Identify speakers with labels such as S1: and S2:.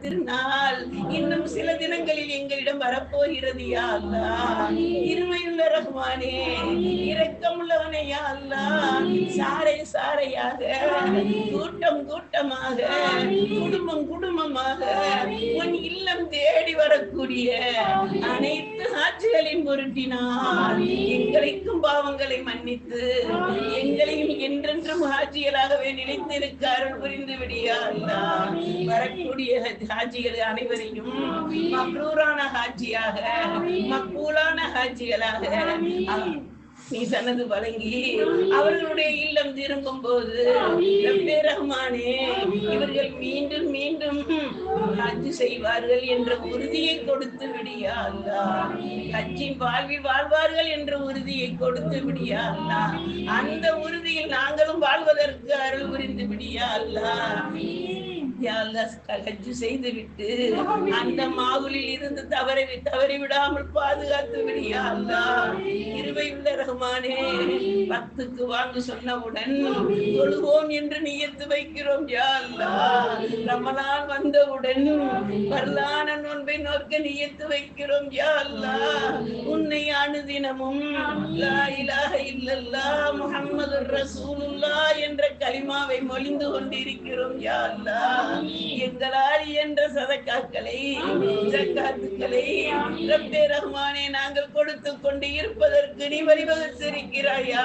S1: திருநாள் இன்னும் சில தினங்களில் எங்களிடம் வரப்போகிறது யா அல்லா. இருமையுள்ள ரஹ்மானே இரக்கமுள்ளவனே யா அல்லாஹ் சாரை சாரையாக கூட்டம் கூட்டமாக குடும்பம் குடும்பமாக உன் இல்லம் தேடி வரக்கூடிய அனைத்து ஆட்சிகளின் பொருட்டினால் எங்களுக்கும் பாவங்களை மன்னித்து எங்களையும் என்றென்றும் ஹாஜிகளாகவே நினைத்திருக்க அருள் புரிந்து விடியா வரக்கூடிய ஹாஜிகள் அனைவரையும் மக்ரூரான ஹாஜியாக மக்கூலான ஹாஜிகளாக நீ சனது வழங்கி அவர்களுடைய இல்லம் திரும்பும் போது ரஹ்மானே இவர்கள் மீண்டும் மீண்டும் ஹஜ் செய்வார்கள் என்ற உறுதியை கொடுத்து விடியா அல்லா. ஹஜ்ஜின் வாழ்வில் வாழ்வார்கள் என்ற உறுதியை கொடுத்து விடியா அந்த உறுதியில் நாங்களும் வாழ்வதற்கு அருள் புரிந்து விடியா கஜு யா செய்துவிட்டு அந்த மாவுலில் இருந்து தவறி தவறி விடாமல் பாதுகாத்து விடியா அல்லா. ரஹ்மானே பத்துக்கு வாங்க சொன்னவுடன் தொழுவோம் என்று நியத்து வைக்கிறோம் ரமலான் வந்தவுடன் வரலான நோன்பை நோக்க நியத்து வைக்கிறோம் யா அல்லாஹ் உன்னை அனுதினமும் லா இலாஹ இல்லல்லாஹ் முஹம்மது ரசூலுல்லாஹ் என்ற கலிமாவை மொழிந்து கொண்டிருக்கிறோம் யா அல்லாஹ் எங்களால் என்ற சதக்காக்களை ஜக்காத்துக்களை ரப்பே ரஹ்மானே நாங்கள் கொடுத்து கொண்டு இருப்பதற்கு நீ வழிவகுத்திருக்கிறாயா